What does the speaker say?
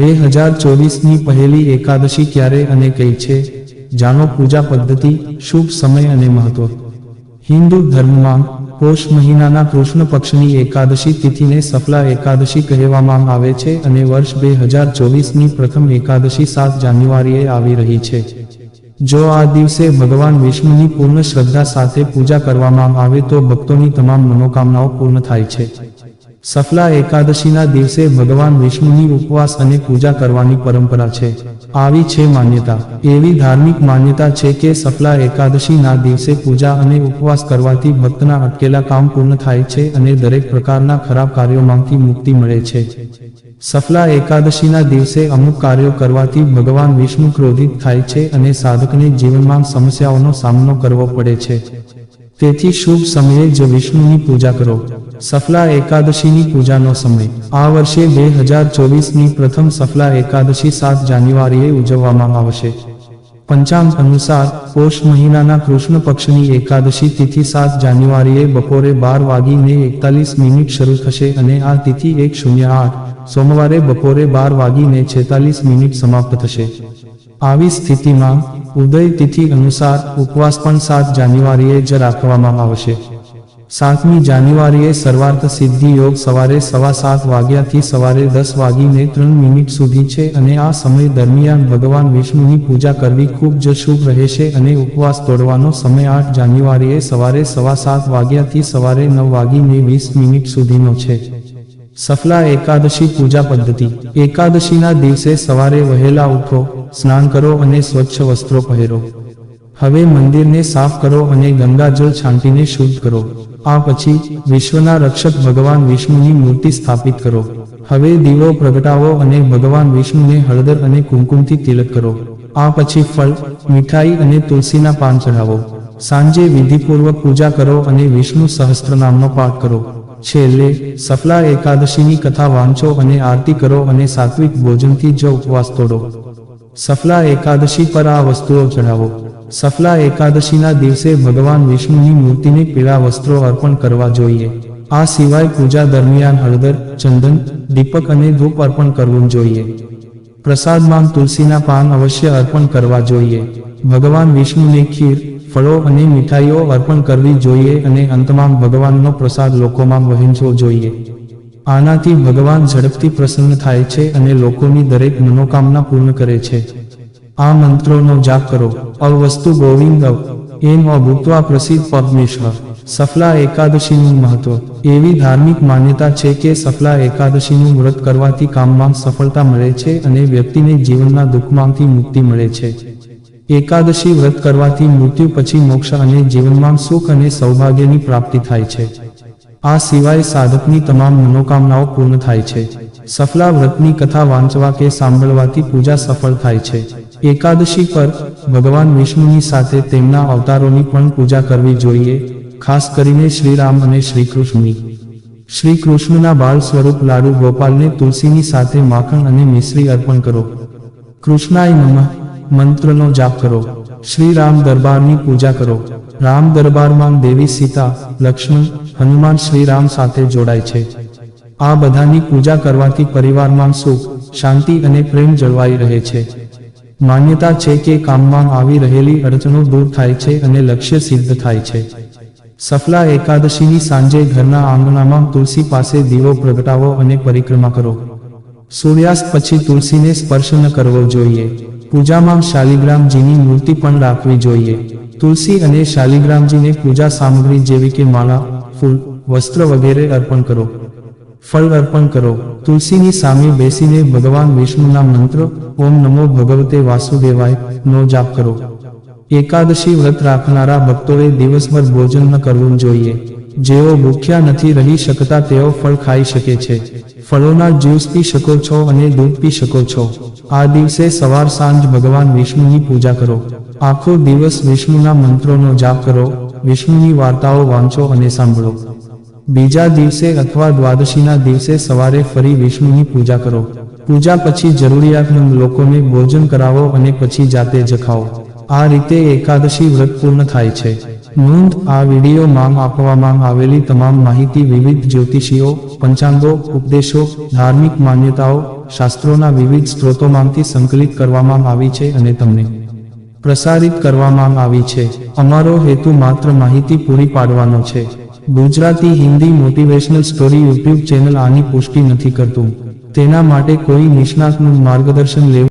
બે હજાર ચોવીસની પહેલી એકાદશી ક્યારે અને કઈ છે? જાણો પૂજા પદ્ધતિ, શુભ સમય અને મહત્વ. હિન્દુ ધર્મમાં પોષ મહિનાના કૃષ્ણ પક્ષની એકાદશી તિથિને સફલા એકાદશી કહેવામાં આવે છે અને વર્ષ બે હજાર ચોવીસની પ્રથમ એકાદશી સાત જાન્યુઆરીએ આવી રહી છે. જો આ દિવસે ભગવાન વિષ્ણુની પૂર્ણ શ્રદ્ધા સાથે પૂજા કરવામાં આવે તો ભક્તોની તમામ મનોકામનાઓ પૂર્ણ થાય છે. સફલા એકાદશીના દિવસે ભગવાન વિષ્ણુની ઉપવાસ અને પૂજા કરવાની પરંપરા છે. આવી છે માન્યતા. એવી ધાર્મિક માન્યતા છે કે સફલા એકાદશીના દિવસે પૂજા અને ઉપવાસ કરવાથી ભક્તના અટકેલા કામ પૂર્ણ થાય છે અને દરેક પ્રકારના ખરાબ કાર્યોમાંથી મુક્તિ મળે છે. સફલા એકાદશીના દિવસે અમુક કાર્યો કરવાથી ભગવાન વિષ્ણુ ક્રોધિત થાય છે અને સાધકને જીવનમાં સમસ્યાઓનો સામનો કરવો પડે છે. તેથી શુભ સમયે જ વિષ્ણુની પૂજા કરો. સફલા એકાદશીની પૂજાનો સમય. આ વર્ષે બે હજાર ચોવીસની પ્રથમ સફલા એકાદશી સાત જાન્યુઆરીએ ઉજવવામાં આવશે. પંચાંગ અનુસાર, પોષ મહિનાના કૃષ્ણ પક્ષની એકાદશી તિથિ સાત જાન્યુઆરીએ બપોરે બાર વાગીને એકતાલીસ મિનિટ શરૂ થશે અને આ તિથિ એક શૂન્ય આઠ, સોમવારે બપોરે બાર વાગીને છેતાલીસ મિનિટ સમાપ્ત થશે. આવી સ્થિતિમાં, ઉદય તિથિ અનુસાર ઉપવાસ પણ સાત જાન્યુઆરીએ જ રાખવામાં આવશે. સાતમી જાન્યુઆરીએ સર્વાર્થ સિદ્ધિ યોગ સવારે સવા સાત વાગ્યાથી સવારે દસ વાગીને ત્રણ મિનિટ સુધી છે અને આ સમય દરમિયાન ભગવાન વિષ્ણુની પૂજા કરવી ખૂબ જ શુભ રહેશે અને ઉપવાસ તોડવાનો સમય આઠ જાન્યુઆરીએ સવારે સવા સાત વાગ્યાથી સવારે નવ વાગીને વીસ મિનિટ સુધીનો છે. સફલા એકાદશી પૂજા પદ્ધતિ. એકાદશીના દિવસે સવારે વહેલા ઉઠો, સ્નાન કરો અને સ્વચ્છ વસ્ત્રો પહેરો. હવે મંદિરને સાફ કરો અને ગંગાજળ છાંટીને શુદ્ધ કરો. આ પછી વિશ્વના રક્ષક ભગવાન વિષ્ણુની મૂર્તિ સ્થાપિત કરો. હવે દીવો પ્રગટાવો અને ભગવાન વિષ્ણુને હળદર અને કુમકુમથી તિલક કરો. આ પછી ફળ, મીઠાઈ અને તુલસીના પાન ચઢાવો. સાંજે વિધિપૂર્વક પૂજા કરો અને વિષ્ણુ સહસ્ત્રનામનો પાઠ કરો. છેલ્લે સફલા એકાદશીની કથા વાંચો અને આરતી કરો અને સાત્વિક ભોજનથી જ ઉપવાસ તોડો. સફલા એકાદશી પર આ વસ્તુઓ ચઢાવો. સફલા એકાદશીના દિવસે ભગવાન વિષ્ણુની મૂર્તિને પીળા વસ્ત્રો અર્પણ કરવા જોઈએ. આ સિવાય પૂજા દરમિયાન હળદર, ચંદન, દીપક અને ધૂપ અર્પણ કરવું જોઈએ. પ્રસાદમાં તુલસીના પાન અવશ્ય અર્પણ કરવા જોઈએ. ભગવાન વિષ્ણુને ખીર, ફળો અને મીઠાઈઓ અર્પણ કરવી જોઈએ અને અંતમાં ભગવાનનો પ્રસાદ લોકોમાં વહેંચવો જોઈએ. આનાથી ભગવાન ઝડપથી પ્રસન્ન થાય છે અને લોકોની દરેક મનોકામના પૂર્ણ કરે છે. આ મંત્રોનો જાપ કરો. અવસ્તુ ગોવિંદ એમ અભૂતવા પ્રસિદ્ધ પદ્મેશ્વર. સફલા એકાદશીનું મહત્વ. એવી ધાર્મિક માન્યતા છે કે સફલા એકાદશીનું વ્રત કરવાથી કામમાં સફળતા મળે છે અને વ્યક્તિને જીવનના દુઃખમાંથી મુક્તિ મળે છે. એકાદશી વ્રત કરવાથી મૃત્યુ પછી મોક્ષ અને જીવનમાં સુખ અને સૌભાગ્યની પ્રાપ્તિ થાય છે. આ સિવાય સાધકની તમામ મનોકામનાઓ પૂર્ણ થાય છે. સફલા વ્રતની કથા વાંચવા કે સાંભળવાથી પૂજા સફળ થાય છે. એકાદશી પર ભગવાન વિષ્ણુની સાથે તેમના અવતારોની પણ પૂજા કરવી જોઈએ, ખાસ કરીને શ્રીરામ અને શ્રીકૃષ્ણની. શ્રી કૃષ્ણના બાળ સ્વરૂપ લાડુ ગોપાલને તુલસીની સાથે માખણ અને મિશ્રી અર્પણ કરો. કૃષ્ણાય નમઃ. મંત્રનો જાપ કરો. શ્રી રામ દરબારની પૂજા કરો. રામ દરબારમાં દેવી સીતા, લક્ષ્મણ, હનુમાન શ્રી રામ સાથે જોડાય છે. આ બધાની પૂજા કરવાથી પરિવારમાં સુખ, શાંતિ અને પ્રેમ જળવાઈ રહે છે. માન્યતા છે કે કામમાં આવી રહેલી અડચણો દૂર થાય છે અને લક્ષ્ય સિદ્ધ થાય છે. સફલા એકાદશીની સાંજે ઘરના આંગણામાં તુલસી પાસે દીવો પ્રગટાવો અને પરિક્રમા કરો. સૂર્યાસ્ત પછી તુલસીને સ્પર્શ ન કરવો જોઈએ. પૂજામાં શાલિગ્રામજીની મૂર્તિ પણ રાખવી જોઈએ. તુલસી અને શાલિગ્રામજીને પૂજા સામગ્રી જેવી કે માળા, ફૂલ, વસ્ત્ર વગેરે અર્પણ કરો. ફળ અર્પણ કરો. તુલસીની સામે બેસીને ભગવાન વિષ્ણુના મંત્ર, ઓમ નમો ભગવતે વાસુદેવાય, નો જાપ કરો. એકાદશી વ્રત રાખનારા ભક્તોએ દિવસભર ભોજન ન કરવું જોઈએ. જેઓ ભૂખ્યા નથી રહી શકતા તેઓ ફળ ખાઈ શકે છે. ફળોના જ્યુસ પી શકો છો અને દૂધ પી શકો છો. આ દિવસે સવાર સાંજ ભગવાન વિષ્ણુની પૂજા કરો. આખો દિવસ વિષ્ણુના મંત્રોનો જાપ કરો. વિષ્ણુની વાર્તાઓ વાંચો અને સાંભળો. બીજા દિવસે અથવા દ્વાદશીના દિવસે સવારે ફરી વિષ્ણુની પૂજા કરો. પૂજા પછી જરૂરિયાતમંદ લોકોને ભોજન કરાવો અને પછી જાતે જ આ રીતે એકાદશી વ્રત પૂર્ણ થાય છે. નોંધ, આ વિડીયોમાં આપવામાં આવેલી તમામ માહિતી વિવિધ જ્યોતિષીઓ, પંચાંગો, ઉપદેશો, ધાર્મિક માન્યતાઓ, શાસ્ત્રોના વિવિધ સ્ત્રોતોમાંથી સંકલિત કરવામાં આવી છે અને તમને પ્રસારિત કરવામાં આવી છે. અમારો હેતુ માત્ર માહિતી પૂરી પાડવાનો છે. Gujarati Hindi motivational story YouTube channel આની પુષ્ટિ નથી કરતું. તેના માટે કોઈ નિષ્ણાતનું માર્ગદર્શન લેવું